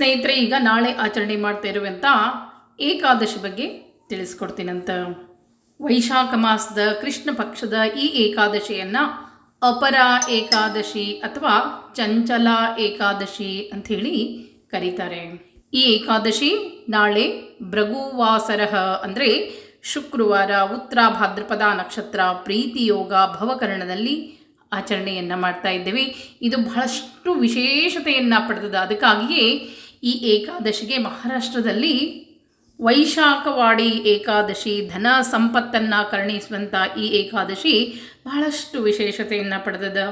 ಸ್ನೇಹಿತರೆ, ಈಗ ನಾಳೆ ಆಚರಣೆ ಮಾಡ್ತಾ ಇರುವಂಥ ಏಕಾದಶಿ ಬಗ್ಗೆ ತಿಳಿಸ್ಕೊಡ್ತೀನಂತ. ವೈಶಾಖ ಮಾಸದ ಕೃಷ್ಣ ಪಕ್ಷದ ಈ ಏಕಾದಶಿಯನ್ನು ಅಪರ ಏಕಾದಶಿ ಅಥವಾ ಚಂಚಲ ಏಕಾದಶಿ ಅಂಥೇಳಿ ಕರೀತಾರೆ. ಈ ಏಕಾದಶಿ ನಾಳೆ ಭೃಗುವಾಸರ ಅಂದರೆ ಶುಕ್ರವಾರ ಉತ್ತರ ಭಾದ್ರಪದ ನಕ್ಷತ್ರ ಪ್ರೀತಿಯೋಗ ಭವಕರಣದಲ್ಲಿ ಆಚರಣೆಯನ್ನು ಮಾಡ್ತಾ ಇದ್ದೇವೆ. ಇದು ಬಹಳಷ್ಟು ವಿಶೇಷತೆಯನ್ನು ಪಡೆದದ ಅದಕ್ಕಾಗಿಯೇ ಈ ಏಕಾದಶಿಗೆ ಮಹಾರಾಷ್ಟ್ರದಲ್ಲಿ ವೈಶಾಖವಾಡಿ ಏಕಾದಶಿ ಧನ ಸಂಪತ್ತನ್ನು ಕರುಣಿಸುವಂಥ ಈ ಏಕಾದಶಿ ಬಹಳಷ್ಟು ವಿಶೇಷತೆಯನ್ನು ಪಡೆದದ.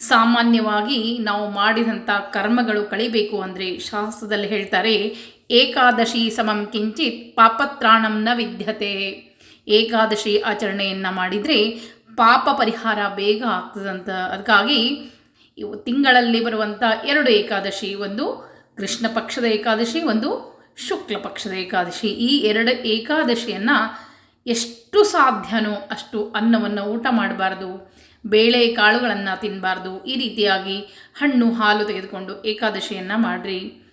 ಸಾಮಾನ್ಯವಾಗಿ ನಾವು ಮಾಡಿದಂಥ ಕರ್ಮಗಳು ಕಳಿಬೇಕು ಅಂದರೆ ಶಾಸ್ತ್ರದಲ್ಲಿ ಹೇಳ್ತಾರೆ, ಏಕಾದಶಿ ಸಮಂ ಕಿಂಚಿತ್ ಪಾಪತ್ರಾಣಂನ ವಿದ್ಯತೆ. ಏಕಾದಶಿ ಆಚರಣೆಯನ್ನು ಮಾಡಿದರೆ ಪಾಪ ಪರಿಹಾರ ಬೇಗ ಆಗ್ತದಂತ. ಅದಕ್ಕಾಗಿ ಇವು ತಿಂಗಳಲ್ಲಿ ಬರುವಂಥ ಎರಡು ಏಕಾದಶಿ, ಒಂದು ಕೃಷ್ಣ ಪಕ್ಷದ ಏಕಾದಶಿ ಒಂದು ಶುಕ್ಲ ಪಕ್ಷದ ಏಕಾದಶಿ. ಈ ಎರಡು ಏಕಾದಶಿಯನ್ನು ಎಷ್ಟು ಸಾಧ್ಯನೋ ಅಷ್ಟು ಅನ್ನವನ್ನು ಊಟ ಮಾಡಬಾರ್ದು. ಬೇಳೆ ಕಾಳುಗಳನ್ನು ತಿನ್ನಬಾರ್ದು ಈ ರೀತಿಯಾಗಿ ಹಣ್ಣು ಹಾಲು ತೆಗೆದುಕೊಂಡು ಏಕಾದಶಿಯನ್ನು ಮಾಡಿರಿ.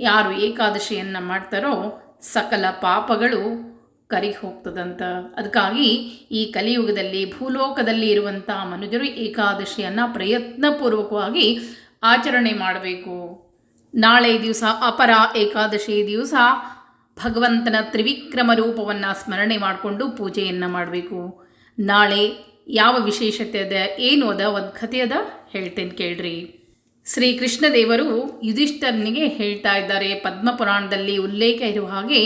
ಯಾರು ಏಕಾದಶಿಯನ್ನು ಮಾಡ್ತಾರೋ ಸಕಲ ಪಾಪಗಳು ಕರಿಗೆ ಹೋಗ್ತದಂತ ಅದಕ್ಕಾಗಿ ಈ ಕಲಿಯುಗದಲ್ಲಿ, ಭೂಲೋಕದಲ್ಲಿ ಇರುವಂಥ ಮನುಜರು ಏಕಾದಶಿಯನ್ನು ಪ್ರಯತ್ನಪೂರ್ವಕವಾಗಿ ಆಚರಣೆ ಮಾಡಬೇಕು. ನಾಳೆ ದಿವಸ ಅಪರ ಏಕಾದಶಿ ದಿವಸ. ಭಗವಂತನ ತ್ರಿವಿಕ್ರಮ ರೂಪವನ್ನು ಸ್ಮರಣೆ ಮಾಡಿಕೊಂಡು ಪೂಜೆಯನ್ನು ಮಾಡಬೇಕು. ನಾಳೆ ಯಾವ ವಿಶೇಷತೆ ಅದ, ಏನು ಅದ, ಒಂದು ಕಥೆ ಅದ, ಹೇಳ್ತೇನೆ ಕೇಳ್ರಿ. ಶ್ರೀ ಕೃಷ್ಣದೇವರು ಯುಧಿಷ್ಠರನಿಗೆ ಹೇಳ್ತಾ ಇದ್ದಾರೆ, ಪದ್ಮಪುರಾಣದಲ್ಲಿ ಉಲ್ಲೇಖ ಇರುವ ಹಾಗೆ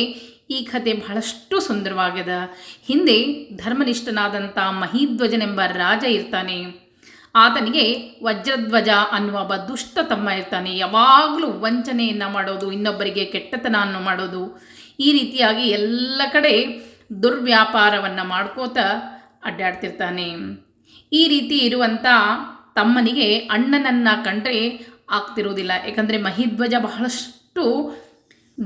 ಈ ಕಥೆ ಬಹಳಷ್ಟು ಸುಂದರವಾಗ್ಯದ. ಹಿಂದೆ ಧರ್ಮನಿಷ್ಠನಾದಂಥ ಮಹಿಧ್ವಜನೆಂಬ ರಾಜ ಇರ್ತಾನೆ. ಆತನಿಗೆ ವಜ್ರಧ್ವಜ ಅನ್ನುವ ಒಬ್ಬ ದುಷ್ಟ ತಮ್ಮ ಇರ್ತಾನೆ. ಯಾವಾಗಲೂ ವಂಚನೆಯನ್ನು ಮಾಡೋದು, ಇನ್ನೊಬ್ಬರಿಗೆ ಕೆಟ್ಟತನವನ್ನು ಮಾಡೋದು, ಈ ರೀತಿಯಾಗಿ ಎಲ್ಲ ಕಡೆ ದುರ್ವ್ಯಾಪಾರವನ್ನು ಮಾಡ್ಕೋತ ಅಡ್ಡಾಡ್ತಿರ್ತಾನೆ. ಈ ರೀತಿ ಇರುವಂಥ ತಮ್ಮನಿಗೆ ಅಣ್ಣನನ್ನು ಕಂಡ್ರೆ ಆಗ್ತಿರೋದಿಲ್ಲ. ಯಾಕಂದರೆ ಮಹಿಧ್ವಜ ಬಹಳಷ್ಟು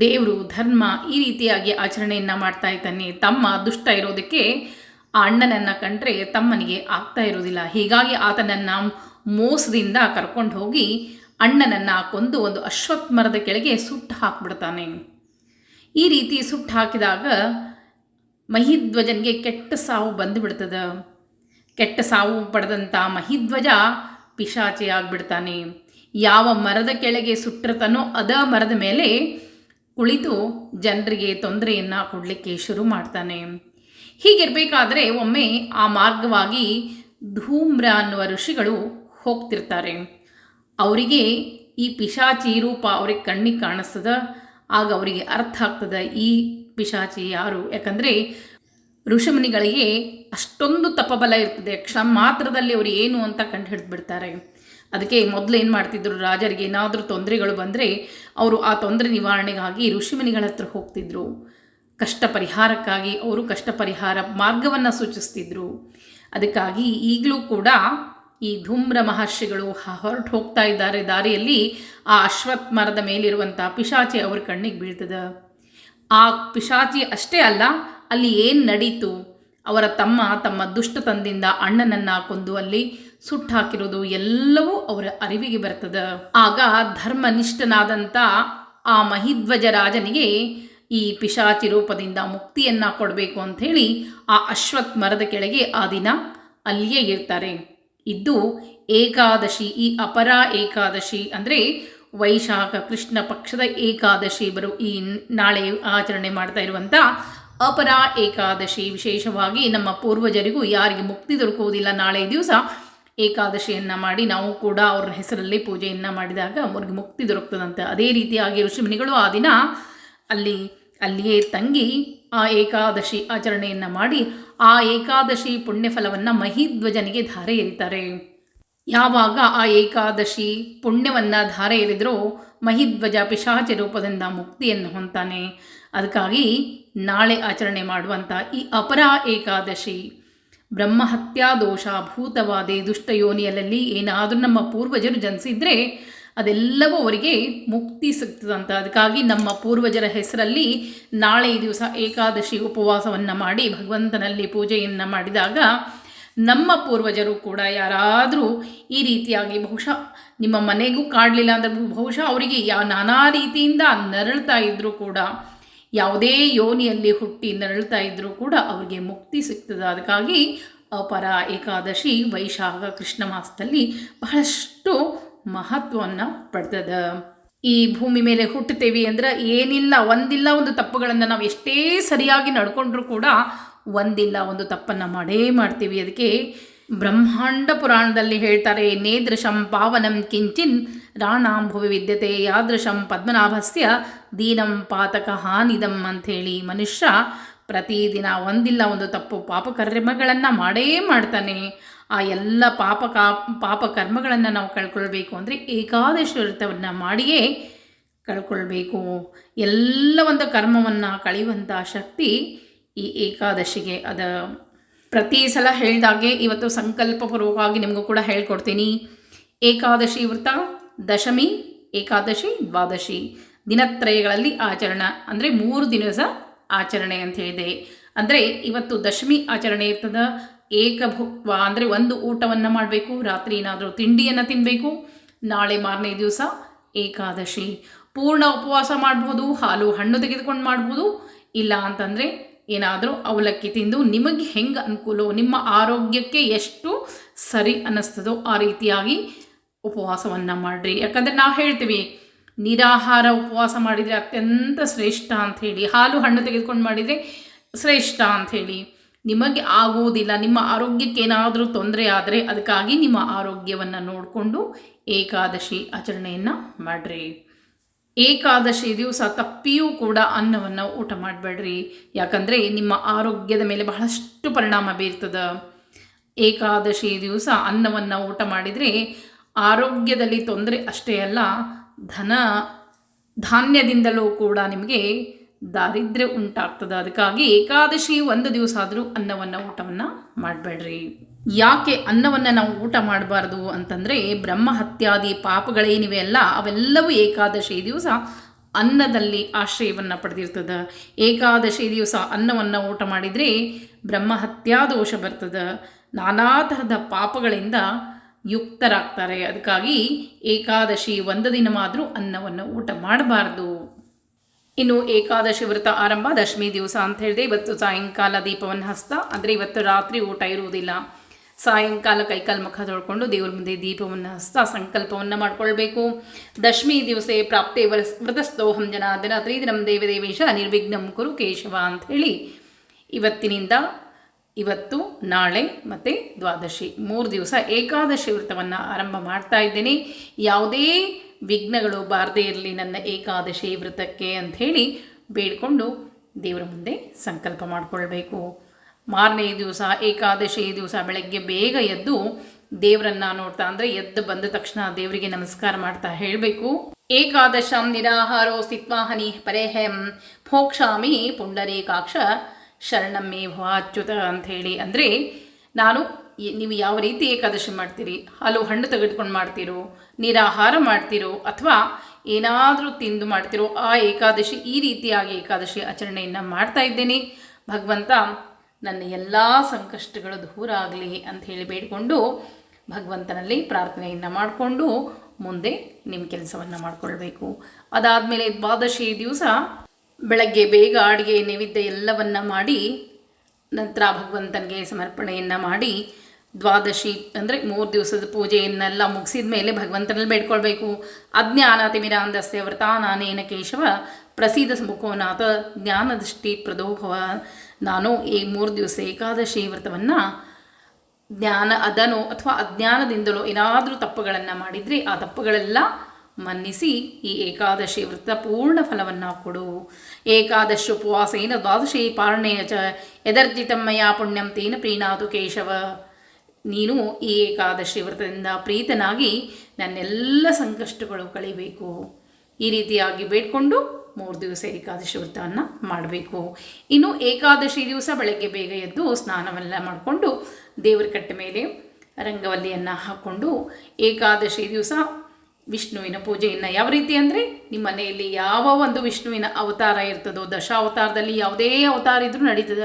ದೇವರು, ಧರ್ಮ ಈ ರೀತಿಯಾಗಿ ಆಚರಣೆಯನ್ನು ಮಾಡ್ತಾ ಇದ್ದಾನೆ. ತಮ್ಮ ದುಷ್ಟ ಇರೋದಕ್ಕೆ ಆ ಅಣ್ಣನನ್ನು ಕಂಡ್ರೆ ತಮ್ಮನಿಗೆ ಆಗ್ತಾ ಇರೋದಿಲ್ಲ ಹೀಗಾಗಿ ಆತನನ್ನು ಮೋಸದಿಂದ ಕರ್ಕೊಂಡು ಹೋಗಿ ಅಣ್ಣನನ್ನು ಕೊಂದು ಒಂದು ಅಶ್ವತ್ಥ ಮರದ ಕೆಳಗೆ ಸುಟ್ಟು ಹಾಕ್ಬಿಡ್ತಾನೆ. ಈ ರೀತಿ ಸುಟ್ಟು ಹಾಕಿದಾಗ ಮಹಿಧ್ವಜನಿಗೆ ಕೆಟ್ಟ ಸಾವು ಬಂದುಬಿಡ್ತದ. ಕೆಟ್ಟ ಸಾವು ಪಡೆದಂಥ ಮಹಿಧ್ವಜ ಪಿಶಾಚಿ ಆಗಿಬಿಡ್ತಾನೆ. ಯಾವ ಮರದ ಕೆಳಗೆ ಸುಟ್ಟಿರ್ತಾನೋ ಅದ ಮರದ ಮೇಲೆ ಕುಳಿತು ಜನರಿಗೆ ತೊಂದರೆಯನ್ನು ಕೊಡಲಿಕ್ಕೆ ಶುರು ಮಾಡ್ತಾನೆ. ಹೀಗಿರಬೇಕಾದ್ರೆ ಒಮ್ಮೆ ಆ ಮಾರ್ಗವಾಗಿ ಧೂಮ್ರ ಅನ್ನುವ ಋಷಿಗಳು ಹೋಗ್ತಿರ್ತಾರೆ. ಅವರಿಗೆ ಈ ಪಿಶಾಚಿ ರೂಪ ಅವ್ರಿಗೆ ಕಣ್ಣಿಗೆ ಕಾಣಿಸ್ತದ, ಆಗ ಅವರಿಗೆ ಅರ್ಥ ಆಗ್ತದ ಈ ಪಿಶಾಚಿ ಯಾರು? ಯಾಕಂದರೆ ಋಷಿಮುನಿಗಳಿಗೆ ಅಷ್ಟೊಂದು ತಪಬಲ ಇರ್ತದೆ ಕ್ಷ ಮಾತ್ರದಲ್ಲಿ ಅವರು ಏನು ಅಂತ ಕಂಡು ಹಿಡಿದ್ಬಿಡ್ತಾರೆ. ಅದಕ್ಕೆ ಮೊದಲು ಏನು ಮಾಡ್ತಿದ್ರು, ರಾಜರಿಗೆ ಏನಾದರೂ ತೊಂದರೆಗಳು ಬಂದರೆ ಅವರು ಆ ತೊಂದರೆ ನಿವಾರಣೆಗಾಗಿ ಋಷಿಮುನಿಗಳ ಹತ್ರ ಹೋಗ್ತಿದ್ರು. ಕಷ್ಟ ಪರಿಹಾರಕ್ಕಾಗಿ ಅವರು ಕಷ್ಟ ಪರಿಹಾರ ಮಾರ್ಗವನ್ನು ಸೂಚಿಸ್ತಿದ್ರು. ಅದಕ್ಕಾಗಿ ಈಗಲೂ ಕೂಡ ಈ ಧೂಮ್ರ ಮಹರ್ಷಿಗಳು ಹೊರಟು ಹೋಗ್ತಾ ಇದ್ದಾರೆ ದಾರಿಯಲ್ಲಿ. ಆ ಅಶ್ವತ್ ಮರದ ಮೇಲಿರುವಂಥ ಪಿಶಾಚಿ ಅವ್ರ ಕಣ್ಣಿಗೆ ಬೀಳ್ತದೆ. ಆ ಪಿಶಾಚಿ ಅಷ್ಟೇ ಅಲ್ಲ, ಅಲ್ಲಿ ಏನು ನಡೀತು? ಅವರ ತಮ್ಮ ತಮ್ಮ ದುಷ್ಟತನದಿಂದ ಅಣ್ಣನನ್ನು ಕೊಂದು ಅಲ್ಲಿ ಸುಟ್ಟು ಹಾಕಿರೋದು ಎಲ್ಲವೂ ಅವರ ಅರಿವಿಗೆ ಬರ್ತದೆ. ಆಗ ಧರ್ಮನಿಷ್ಠನಾದಂಥ ಆ ಮಹಿಧ್ವಜ ರಾಜನಿಗೆ ಈ ಪಿಶಾಚಿ ರೂಪದಿಂದ ಮುಕ್ತಿಯನ್ನು ಕೊಡಬೇಕು ಅಂಥೇಳಿ ಆ ಅಶ್ವತ್ ಮರದ ಕೆಳಗೆ ಆ ದಿನ ಅಲ್ಲಿಯೇ ಇರ್ತಾರೆ. ಇದ್ದು ಏಕಾದಶಿ, ಈ ಅಪರ ಏಕಾದಶಿ ಅಂದರೆ ವೈಶಾಖ, ಕೃಷ್ಣ ಪಕ್ಷದ ಏಕಾದಶಿ ಬರು ಈ ನಾಳೆ ಆಚರಣೆ ಮಾಡ್ತಾ ಇರುವಂಥ ಅಪರ ಏಕಾದಶಿ. ವಿಶೇಷವಾಗಿ ನಮ್ಮ ಪೂರ್ವಜರಿಗೂ ಯಾರಿಗೆ ಮುಕ್ತಿ ದೊರಕುವುದಿಲ್ಲ ನಾಳೆ ದಿವಸ ಏಕಾದಶಿಯನ್ನು ಮಾಡಿ ನಾವು ಕೂಡ ಅವ್ರ ಹೆಸರಲ್ಲಿ ಪೂಜೆಯನ್ನು ಮಾಡಿದಾಗ ಅವ್ರಿಗೆ ಮುಕ್ತಿ ದೊರಕ್ತದಂತೆ. ಅದೇ ರೀತಿಯಾಗಿ ಋಷಿಮುನಿಗಳು ಆ ದಿನ ಅಲ್ಲಿ ಅಲ್ಲಿಯೇ ತಂಗಿ ಆ ಏಕಾದಶಿ ಆಚರಣೆಯನ್ನು ಮಾಡಿ ಆ ಏಕಾದಶಿ ಪುಣ್ಯಫಲವನ್ನು ಮಹಿಧ್ವಜನಿಗೆ ಧಾರೆ ಎರಿತಾರೆ. ಯಾವಾಗ ಆ ಏಕಾದಶಿ ಪುಣ್ಯವನ್ನು ಧಾರೆ ಎರೆದ್ರೋ ಮಹಿಧ್ವಜ ಪಿಶಾಚ ರೂಪದಿಂದ ಮುಕ್ತಿಯನ್ನು ಹೊಂತಾನೆ ಅದಕ್ಕಾಗಿ ನಾಳೆ ಆಚರಣೆ ಮಾಡುವಂಥ ಈ ಅಪರ ಏಕಾದಶಿ ಬ್ರಹ್ಮಹತ್ಯಾ ದೋಷ ದುಷ್ಟ ದುಷ್ಟಯೋನಿಯಲ್ಲಿ ಏನಾದರೂ ನಮ್ಮ ಪೂರ್ವಜರು ಜನಿಸಿದರೆ ಅದೆಲ್ಲವೂ ಅವರಿಗೆ ಮುಕ್ತಿ ಸಿಗ್ತದಂತ. ಅದಕ್ಕಾಗಿ ನಮ್ಮ ಪೂರ್ವಜರ ಹೆಸರಲ್ಲಿ ನಾಳೆ ದಿವಸ ಏಕಾದಶಿ ಉಪವಾಸವನ್ನು ಮಾಡಿ ಭಗವಂತನಲ್ಲಿ ಪೂಜೆಯನ್ನು ಮಾಡಿದಾಗ ನಮ್ಮ ಪೂರ್ವಜರು ಕೂಡ ಯಾರಾದರೂ ಈ ರೀತಿಯಾಗಿ ಬಹುಶಃ ನಿಮ್ಮ ಮನೆಗೂ ಕಾಡಲಿಲ್ಲ ಅಂದರೆ ಬಹುಶಃ ಅವರಿಗೆ ಯಾವ ನಾನಾ ರೀತಿಯಿಂದ ನರಳ್ತಾ ಇದ್ದರೂ ಕೂಡ, ಯಾವುದೇ ಯೋನಿಯಲ್ಲಿ ಹುಟ್ಟಿ ನರಳ್ತಾ ಇದ್ದರೂ ಕೂಡ ಅವರಿಗೆ ಮುಕ್ತಿ ಸಿಗ್ತದೆ. ಅದಕ್ಕಾಗಿ ಅಪರ ಏಕಾದಶಿ ವೈಶಾಖ ಕೃಷ್ಣ ಮಾಸದಲ್ಲಿ ಬಹಳಷ್ಟು ಮಹತ್ವವನ್ನು ಪಡ್ತದ. ಈ ಭೂಮಿ ಮೇಲೆ ಹುಟ್ಟುತ್ತೇವೆ ಅಂದ್ರೆ ಏನಿಲ್ಲ, ಒಂದಿಲ್ಲ ಒಂದು ತಪ್ಪುಗಳನ್ನು ನಾವು ಎಷ್ಟೇ ಸರಿಯಾಗಿ ನಡ್ಕೊಂಡ್ರೂ ಕೂಡ ಒಂದಿಲ್ಲ ಒಂದು ತಪ್ಪನ್ನು ಮಾಡೇ ಮಾಡ್ತೀವಿ. ಅದಕ್ಕೆ ಬ್ರಹ್ಮಾಂಡ ಪುರಾಣದಲ್ಲಿ ಹೇಳ್ತಾರೆ ನೇದೃಶಂ ಪಾವನಂ ಕಿಂಚಿನ್ ರಾಣಾಂ ಭುವಿ ವಿದ್ಯತೆ ಯಾದೃಶಂ ಪದ್ಮನಾಭಸ್ಯ ದೀನಂ ಪಾತಕ ಹಾನಿದಂ ಅಂಥೇಳಿ ಮನುಷ್ಯ ಪ್ರತಿದಿನ ಒಂದಿಲ್ಲ ಒಂದು ತಪ್ಪು ಪಾಪಕರ್ಮಗಳನ್ನು ಮಾಡೇ ಮಾಡ್ತಾನೆ. ಆ ಎಲ್ಲ ಪಾಪ ಕಾ ಕರ್ಮಗಳನ್ನು ನಾವು ಕಳ್ಕೊಳ್ಬೇಕು ಅಂದರೆ ಏಕಾದಶಿ ವ್ರತವನ್ನು ಮಾಡಿಯೇ ಕಳ್ಕೊಳ್ಬೇಕು. ಎಲ್ಲ ಒಂದು ಕರ್ಮವನ್ನು ಕಳೆಯುವಂಥ ಶಕ್ತಿ ಈ ಏಕಾದಶಿಗೆ. ಅದ ಪ್ರತಿ ಸಲ ಹೇಳಿದಾಗೆ ಇವತ್ತು ಸಂಕಲ್ಪಪೂರ್ವಕವಾಗಿ ನಿಮಗೂ ಕೂಡ ಹೇಳ್ಕೊಡ್ತೀನಿ. ಏಕಾದಶಿ ವ್ರತ, ದಶಮಿ, ಏಕಾದಶಿ, ದ್ವಾದಶಿ ದಿನತ್ರಯಗಳಲ್ಲಿ ಆಚರಣೆ ಅಂದರೆ ಮೂರು ದಿನದ ಆಚರಣೆ ಅಂತ ಹೇಳಿದೆ. ಅಂದರೆ ಇವತ್ತು ದಶಮಿ ಆಚರಣೆ ಇರ್ತದೆ ಏಕಭುಕ್ವ ಅಂದರೆ ಒಂದು ಊಟವನ್ನು ಮಾಡಬೇಕು, ರಾತ್ರಿ ಏನಾದರೂ ತಿಂಡಿಯನ್ನು ತಿನ್ನಬೇಕು ನಾಳೆ ಮಾರನೇ ದಿವಸ ಏಕಾದಶಿ. ಪೂರ್ಣ ಉಪವಾಸ ಮಾಡ್ಬೋದು, ಹಾಲು ಹಣ್ಣು ತೆಗೆದುಕೊಂಡು ಮಾಡ್ಬೋದು, ಇಲ್ಲ ಅಂತಂದರೆ ಏನಾದರೂ ಅವಲಕ್ಕಿ ತಿಂದು ನಿಮಗೆ ಹೆಂಗೆ ಅನುಕೂಲ, ನಿಮ್ಮ ಆರೋಗ್ಯಕ್ಕೆ ಎಷ್ಟು ಸರಿ ಅನ್ನಿಸ್ತದೋ ಆ ರೀತಿಯಾಗಿ ಉಪವಾಸವನ್ನು ಮಾಡಿರಿ. ಯಾಕಂದರೆ ನಾವು ಹೇಳ್ತೀವಿ, ನಿರಾಹಾರ ಉಪವಾಸ ಮಾಡಿದರೆ ಅತ್ಯಂತ ಶ್ರೇಷ್ಠ ಅಂಥೇಳಿ ಹಾಲು ಹಣ್ಣು ತೆಗೆದುಕೊಂಡು ಮಾಡಿದರೆ ಶ್ರೇಷ್ಠ ಅಂಥೇಳಿ ನಿಮಗೆ ಆಗುವುದಿಲ್ಲ. ನಿಮ್ಮ ಆರೋಗ್ಯಕ್ಕೆ ಏನಾದರೂ ತೊಂದರೆ ಆದರೆ ಅದಕ್ಕಾಗಿ ನಿಮ್ಮ ಆರೋಗ್ಯವನ್ನು ನೋಡಿಕೊಂಡು ಏಕಾದಶಿ ಆಚರಣೆಯನ್ನು ಮಾಡಿರಿ. ಏಕಾದಶಿ ದಿವಸ ತಪ್ಪಿಯೂ ಕೂಡ ಅನ್ನವನ್ನು ಊಟ ಮಾಡಬೇಡ್ರಿ. ಯಾಕಂದರೆ ನಿಮ್ಮ ಆರೋಗ್ಯದ ಮೇಲೆ ಬಹಳಷ್ಟು ಪರಿಣಾಮ ಬೀರ್ತದೆ. ಏಕಾದಶಿ ದಿವಸ ಅನ್ನವನ್ನು ಊಟ ಮಾಡಿದರೆ ಆರೋಗ್ಯದಲ್ಲಿ ತೊಂದರೆ ಅಷ್ಟೇ ಅಲ್ಲ, ಧನ ಧಾನ್ಯದಿಂದಲೂ ಕೂಡ ನಿಮಗೆ ದಾರಿದ್ರ್ಯ ಉಂಟಾಗ್ತದೆ. ಅದಕ್ಕಾಗಿ ಏಕಾದಶಿ ಒಂದು ದಿವಸ ಆದರೂ ಅನ್ನವನ್ನು ಊಟವನ್ನು ಮಾಡಬೇಡ್ರಿ. ಯಾಕೆ ಅನ್ನವನ್ನು ನಾವು ಊಟ ಮಾಡಬಾರ್ದು ಅಂತಂದರೆ ಬ್ರಹ್ಮ ಹತ್ಯಾದಿ ಪಾಪಗಳೇನಿವೆ ಅಲ್ಲ, ಅವೆಲ್ಲವೂ ಏಕಾದಶಿ ದಿವಸ ಅನ್ನದಲ್ಲಿ ಆಶ್ರಯವನ್ನು ಪಡೆದಿರ್ತದೆ. ಏಕಾದಶಿ ದಿವಸ ಅನ್ನವನ್ನು ಊಟ ಮಾಡಿದರೆ ಬ್ರಹ್ಮಹತ್ಯಾ ದೋಷ ಬರ್ತದೆ. ನಾನಾ ಥರದ ಪಾಪಗಳಿಂದ ಯುಕ್ತರಾಗ್ತಾರೆ. ಅದಕ್ಕಾಗಿ ಏಕಾದಶಿ ಒಂದು ದಿನವಾದರೂ ಅನ್ನವನ್ನು ಊಟ ಮಾಡಬಾರ್ದು. ಇನ್ನು ಏಕಾದಶಿ ವ್ರತ ಆರಂಭ, ದಶಮಿ ದಿವಸ ಅಂತ ಹೇಳಿದೆ, ಇವತ್ತು ಸಾಯಂಕಾಲ ದೀಪವನ್ನು ಹಸ್ತ ಅಂದರೆ ಇವತ್ತು ರಾತ್ರಿ ಊಟ ಇರುವುದಿಲ್ಲ. ಸಾಯಂಕಾಲ ಕೈಕಾಲು ಮುಖ ತೊಳ್ಕೊಂಡು ದೇವ್ರ ಮುಂದೆ ದೀಪವನ್ನು ಹಸ್ತಾ ಸಂಕಲ್ಪವನ್ನು ಮಾಡಿಕೊಳ್ಬೇಕು. ದಶಮಿ ದಿವಸ ಪ್ರಾಪ್ತೆ ವರಸ್ ವ್ರತಸ್ತೋಹಂ ಜನಾದನ ತ್ರಿದಿನಂ ದೇವದೇವೇಶ ನಿರ್ವಿಘ್ನಂ ಕುರು ಕೇಶವ ಅಂಥೇಳಿ ಇವತ್ತಿನಿಂದ ಇವತ್ತು, ನಾಳೆ ಮತ್ತು ದ್ವಾದಶಿ. ಮೂರು ದಿವಸ ಏಕಾದಶಿ ವ್ರತವನ್ನು ಆರಂಭ ಮಾಡ್ತಾ ಇದ್ದೇನೆ. ಯಾವುದೇ ವಿಘ್ನಗಳು ಬಾರದೇ ಇರಲಿ, ನನ್ನ ಏಕಾದಶಿ ವ್ರತಕ್ಕೆ ಅಂಥೇಳಿ ಬೇಡಿಕೊಂಡು ದೇವರ ಮುಂದೆ ಸಂಕಲ್ಪ ಮಾಡಿಕೊಳ್ಬೇಕು. ಮಾರನೇ ದಿವಸ, ಏಕಾದಶಿ ದಿವಸ ಬೆಳಗ್ಗೆ ಬೇಗ ಎದ್ದು ದೇವರನ್ನ ನೋಡ್ತಾ ಅಂದರೆ ಎದ್ದು ಬಂದ ತಕ್ಷಣ ದೇವರಿಗೆ ನಮಸ್ಕಾರ ಮಾಡ್ತಾ ಹೇಳಬೇಕು. ಏಕಾದಶಂ ನಿರಾಹಾರೋ ಸ್ಥಿತ್ವಾಹನಿ ಪರೇಹಂ, ಭೋಕ್ಷಾಮಿ ಪುಂಡರೇಕಾಕ್ಷ ಶರಣಮ್ಮೇ ಭವಾಚ್ಯುತ ಅಂಥೇಳಿ ಅಂದರೆ ನಾನು ನೀವು ಯಾವ ರೀತಿ ಏಕಾದಶಿ ಮಾಡ್ತೀರಿ? ಹಾಲು ಹಣ್ಣು ತೆಗೆದುಕೊಂಡು ಮಾಡ್ತೀರೋ? ನಿರಾಹಾರ ಮಾಡ್ತೀರೋ? ಅಥವಾ ಏನಾದರೂ ತಿಂದು ಮಾಡ್ತಿರೋ? ಆ ಏಕಾದಶಿ, ಈ ರೀತಿಯಾಗಿ ಏಕಾದಶಿ ಆಚರಣೆಯನ್ನು ಮಾಡ್ತಾ ಇದ್ದೇನೆ. ಭಗವಂತ, ನನ್ನ ಎಲ್ಲ ಸಂಕಷ್ಟಗಳು ದೂರ ಆಗಲಿ ಅಂತ ಹೇಳಿ ಬೇಡಿಕೊಂಡು ಭಗವಂತನಲ್ಲಿ ಪ್ರಾರ್ಥನೆಯನ್ನು ಮಾಡಿಕೊಂಡು ಮುಂದೆ ನಿಮ್ಮ ಕೆಲಸವನ್ನು ಮಾಡಿಕೊಳ್ಬೇಕು. ಅದಾದಮೇಲೆ ದ್ವಾದಶಿ ದಿವಸ ಬೆಳಗ್ಗೆ ಬೇಗ ಅಡುಗೆ, ನೈವೇದ್ಯ ಎಲ್ಲವನ್ನು ಮಾಡಿ ನಂತರ ಭಗವಂತನಿಗೆ ಸಮರ್ಪಣೆಯನ್ನು ಮಾಡಿ ದ್ವಾದಶಿ ಅಂದರೆ ಮೂರು ದಿವಸದ ಪೂಜೆಯನ್ನೆಲ್ಲ ಮುಗಿಸಿದ ಮೇಲೆ ಭಗವಂತನಲ್ಲಿ ಬೇಡ್ಕೊಳ್ಬೇಕು. ಅಜ್ಞಾನಾತಿಮಿರಾಂದಸ್ಯ ವ್ರತಾನಾನೇನ ಕೇಶವ ಪ್ರಸಿದ್ಧ ಮುಖೋನಾಥ ಜ್ಞಾನದೃಷ್ಟಿ ಪ್ರದೋಭವ. ನಾನು ಈ ಮೂರು ದಿವಸ ಏಕಾದಶಿ ವ್ರತವನ್ನು ಜ್ಞಾನ ಅದನೋ ಅಥವಾ ಅಜ್ಞಾನದಿಂದಲೋ ಏನಾದರೂ ತಪ್ಪುಗಳನ್ನು ಮಾಡಿದರೆ ಆ ತಪ್ಪುಗಳೆಲ್ಲ ಮನ್ನಿಸಿ ಈ ಏಕಾದಶಿ ವ್ರತ ಪೂರ್ಣ ಫಲವನ್ನು ಕೊಡು. ಏಕಾದಶಿ ಉಪವಾಸೇನ ದ್ವಾದಶಿ ಪಾರಣೇನ ಚ ಯದರ್ಜಿತಮ್ಮಯ ಪುಣ್ಯಂ ತೇನ ಪ್ರೀಣಾತು ಕೇಶವ. ನೀನು ಈ ಏಕಾದಶಿ ವ್ರತದಿಂದ ಪ್ರೀತನಾಗಿ ನನ್ನೆಲ್ಲ ಸಂಕಷ್ಟಗಳು ಕಳಿಬೇಕು. ಈ ರೀತಿಯಾಗಿ ಬೇಡ್ಕೊಂಡು ಮೂರು ದಿವಸ ಏಕಾದಶಿ ವ್ರತವನ್ನು ಮಾಡಬೇಕು. ಇನ್ನು ಏಕಾದಶಿ ದಿವಸ ಬೆಳಗ್ಗೆ ಬೇಗ ಎದ್ದು ಸ್ನಾನವೆಲ್ಲ ಮಾಡಿಕೊಂಡು ದೇವರ ಕಟ್ಟೆ ಮೇಲೆ ರಂಗವಲ್ಲಿಯನ್ನು ಹಾಕ್ಕೊಂಡು ಏಕಾದಶಿ ದಿವಸ ವಿಷ್ಣುವಿನ ಪೂಜೆಯನ್ನು ಯಾವ ರೀತಿ ಅಂದರೆ ನಿಮ್ಮ ಮನೆಯಲ್ಲಿ ಯಾವ ಒಂದು ವಿಷ್ಣುವಿನ ಅವತಾರ ಇರ್ತದೋ, ದಶಾವತಾರದಲ್ಲಿ ಯಾವುದೇ ಅವತಾರ ಇದ್ದರೂ ನಡೀತದ.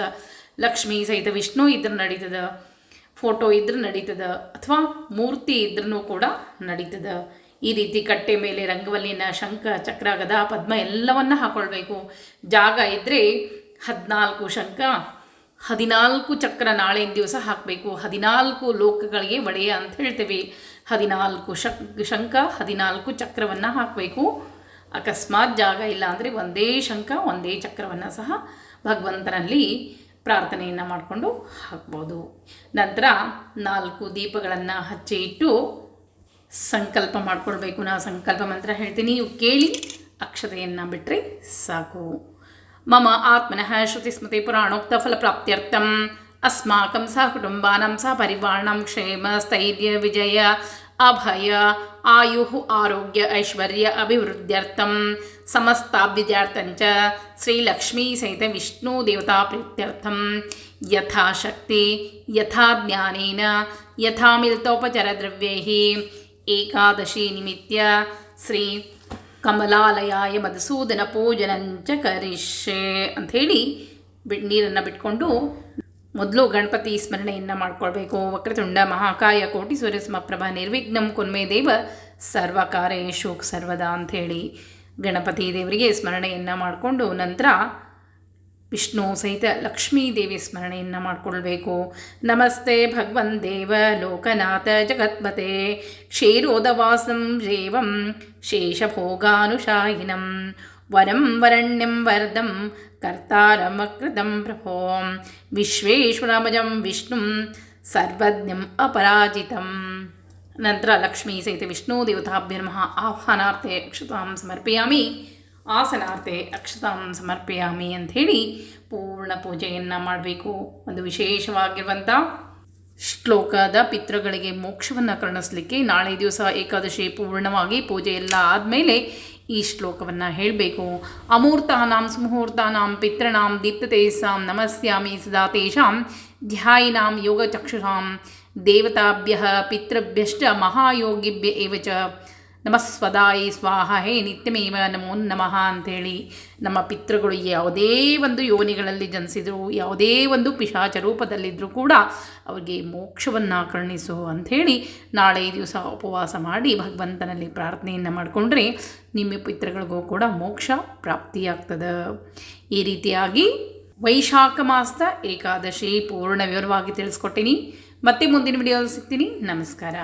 ಲಕ್ಷ್ಮೀ ಸಹಿತ ವಿಷ್ಣು ಇದ್ರೂ ನಡೀತದ. ಫೋಟೋ ಇದ್ರೆ ನಡೀತದ ಅಥವಾ ಮೂರ್ತಿ ಇದ್ರೂ ಕೂಡ ನಡೀತದ. ಈ ರೀತಿ ಕಟ್ಟೆ ಮೇಲೆ ರಂಗವಲ್ಲಿನ ಶಂಖ ಚಕ್ರ ಗದಾ ಪದ್ಮ ಎಲ್ಲವನ್ನ ಹಾಕೊಳ್ಬೇಕು. ಜಾಗ ಇದ್ದರೆ ಹದಿನಾಲ್ಕು ಶಂಖ, ಹದಿನಾಲ್ಕು ಚಕ್ರ ನಾಳಿನ ದಿವಸ ಹಾಕಬೇಕು. ಹದಿನಾಲ್ಕು ಲೋಕಗಳಿಗೆ ಒಡೆಯ ಅಂತ ಹೇಳ್ತೇವೆ. ಹದಿನಾಲ್ಕು ಶಕ್, ಶಂಖ, ಹದಿನಾಲ್ಕು ಚಕ್ರವನ್ನು ಹಾಕಬೇಕು. ಅಕಸ್ಮಾತ್ ಜಾಗ ಇಲ್ಲ ಅಂದರೆ ಒಂದೇ ಶಂಖ, ಒಂದೇ ಚಕ್ರವನ್ನು ಸಹ ಭಗವಂತನಲ್ಲಿ ಪ್ರಾರ್ಥನೆಯನ್ನು ಮಾಡಿಕೊಂಡು ಹಾಕ್ಬೋದು. ನಂತರ ನಾಲ್ಕು ದೀಪಗಳನ್ನು ಹಚ್ಚಿ ಇಟ್ಟು ಸಂಕಲ್ಪ ಮಾಡಿಕೊಳ್ಬೇಕು. ನಾವು ಸಂಕಲ್ಪ ಮಂತ್ರ ಹೇಳ್ತೀನಿ. ನೀವು ಕೇಳಿ ಅಕ್ಷತೆಯನ್ನು ಬಿಟ್ಟರೆ ಸಾಕು. ಮಮ ಆತ್ಮನಃ ಶ್ರುತಿಸ್ಮೃತಿ ಪುರಾಣೋಕ್ತ ಫಲಪ್ರಾಪ್ತ್ಯರ್ಥಂ ಅಸ್ಮಾಕಂ ಸಹ ಕುಟುಂಬಾನಾಂ ಸಹ ಪರಿವಾರಣಂ ಕ್ಷೇಮ ಸ್ಥೈರ್ಯ ವಿಜಯ ಅಭಯ ಆಯು ಆರೋಗ್ಯ, ಐಶ್ವರ್ಯ, ಅಭಿವೃದ್ಧ್ಯರ್ಥಂ ಸಮಸ್ತಾಭ್ಯುದ್ಯಾರ್ಥಂಚ ಶ್ರೀಲಕ್ಷ್ಮೀ ಸಹಿತ ವಿಷ್ಣು ದೇವತಾ ಪ್ರೀತ್ಯರ್ಥಂ. ಯಥಾಶಕ್ತಿ ಯಥಾ ಜ್ಞಾನೇನ ಯಥಾ ಮಿಲಿತೋಪಚರದ್ರವ್ಯೈः ಏಕಾದಶಿ ನಿಮಿತ್ಯ ಶ್ರೀ ಕಮಲಾಲಯಾಯ ಮಧುಸೂದನ ಪೂಜನಂಚ ಕರಿಷ್ಯೆ ಅಂಥೇಳಿ ಬಿಡ್ ನೀರನ್ನು ಬಿಟ್ಕೊಂಡು ಮೊದಲು ಗಣಪತಿ ಸ್ಮರಣೆಯನ್ನು ಮಾಡಿಕೊಳ್ಬೇಕು. ವಕ್ರತುಂಡ, ಮಹಾಕಾಯ ಕೋಟಿ ಸೂರ್ಯ ಸಮಪ್ರಭ, ನಿರ್ವಿಘ್ನಂ ಕುನ್ಮೆ ದೇವ, ಸರ್ವಕಾರೇಶು ಸರ್ವದಾ ಅಂಥೇಳಿ ಗಣಪತಿ ದೇವರಿಗೆ ಸ್ಮರಣೆಯನ್ನು ಮಾಡಿಕೊಂಡು ನಂತರ ವಿಷ್ಣು ಸಹಿತ ಲಕ್ಷ್ಮೀ ದೇವಿ ಸ್ಮರಣೆಯನ್ನು ಮಾಡಿಕೊಳ್ಬೇಕು. ನಮಸ್ತೆ ಭಗವನ್ ದೇವ, ಲೋಕನಾಥ ಜಗತ್ಪತೆ, ಕ್ಷೀರೋದವಾಸಂ ದೇವಂ ಶೇಷಭೋಗಾನುಶಾಯಿನಂ. ವರಂ ವರಣ್ಯಂ ವರದಂ ಕರ್ತಾರಮಕೃತಂ ಪ್ರಭೋ ವಿಶ್ವೇಶ್ವರಮಜಂ ವಿಷ್ಣುಂ ಸರ್ವಜ್ಞಂ ಅಪರಾಜಿತಂ ನಂತರ ಲಕ್ಷ್ಮೀ ಸಹಿತ ವಿಷ್ಣು ದೇವತಾಭ್ಯರ್ಮಃ ಆಹ್ವಾನಾರ್ಥೆ ಅಕ್ಷತಾಂ ಸಮರ್ಪಯಾಮಿ ಆಸನಾರ್ಥೆ ಅಕ್ಷತಾಂ ಸಮರ್ಪಯಾಮಿ ಅಂಥೇಳಿ ಪೂರ್ಣ ಪೂಜೆಯನ್ನು ಮಾಡಬೇಕು। ಒಂದು ವಿಶೇಷವಾಗಿರುವಂಥ ಶ್ಲೋಕದ ಪಿತೃಗಳಿಗೆ ಮೋಕ್ಷವನ್ನು ಕರುಣಿಸ್ಲಿಕ್ಕೆ ನಾಳೆ ದಿವಸ ಏಕಾದಶಿ ಪೂರ್ಣವಾಗಿ ಪೂಜೆ ಎಲ್ಲ ಆದಮೇಲೆ ಈ ಶ್ಲೋಕವನ್ನು ಹೇಳಬೇಕು. ಅಮೂರ್ತಾನಾಂ ಸುಮುಹೂರ್ತಾನಾಂ ಪಿತೃಣಾಂ ದೀಪ್ತತೇಸಾಂ ನಮಸ್ಯಾಮಿ ಸದಾ ತೇಷಾಂ, ಧ್ಯಾಯಿನಾಂ ಯೋಗಚಕ್ಷುಷಾಂ, ದೇವತಾಭ್ಯ, ಪಿತೃಭ್ಯಶ್ಚ, ಮಹಾಯೋಗಿಭ್ಯ ಏವಚ. ನಮಸ್ವದಾಯಿ ಸ್ವಾಹ, ಹೇ ನಿತ್ಯಮೇವ ನಮೋ ನಮಃ ಅಂಥೇಳಿ ನಮ್ಮ ಪಿತೃಗಳು ಯಾವುದೇ ಒಂದು ಯೋನಿಗಳಲ್ಲಿ ಜನಿಸಿದ್ರು, ಯಾವುದೇ ಒಂದು ಪಿಶಾಚ ರೂಪದಲ್ಲಿದ್ದರೂ ಕೂಡ ಅವರಿಗೆ ಮೋಕ್ಷವನ್ನು ಕರುಣಿಸು ಅಂಥೇಳಿ ನಾಳೆ ದಿವಸ ಉಪವಾಸ ಮಾಡಿ ಭಗವಂತನಲ್ಲಿ ಪ್ರಾರ್ಥನೆಯನ್ನು ಮಾಡಿಕೊಂಡ್ರೆ ನಿಮ್ಮ ಪಿತೃಗಳಿಗೂ ಕೂಡ ಮೋಕ್ಷ ಪ್ರಾಪ್ತಿಯಾಗ್ತದೆ. ಈ ರೀತಿಯಾಗಿ ವೈಶಾಖ ಮಾಸದ ಏಕಾದಶಿ ಪೂರ್ಣ ವಿವರವಾಗಿ ತಿಳಿಸ್ಕೊಟ್ಟಿನಿ. ಮತ್ತೆ ಮುಂದಿನ ವಿಡಿಯೋದಲ್ಲಿ ಸಿಗ್ತೀನಿ. ನಮಸ್ಕಾರ.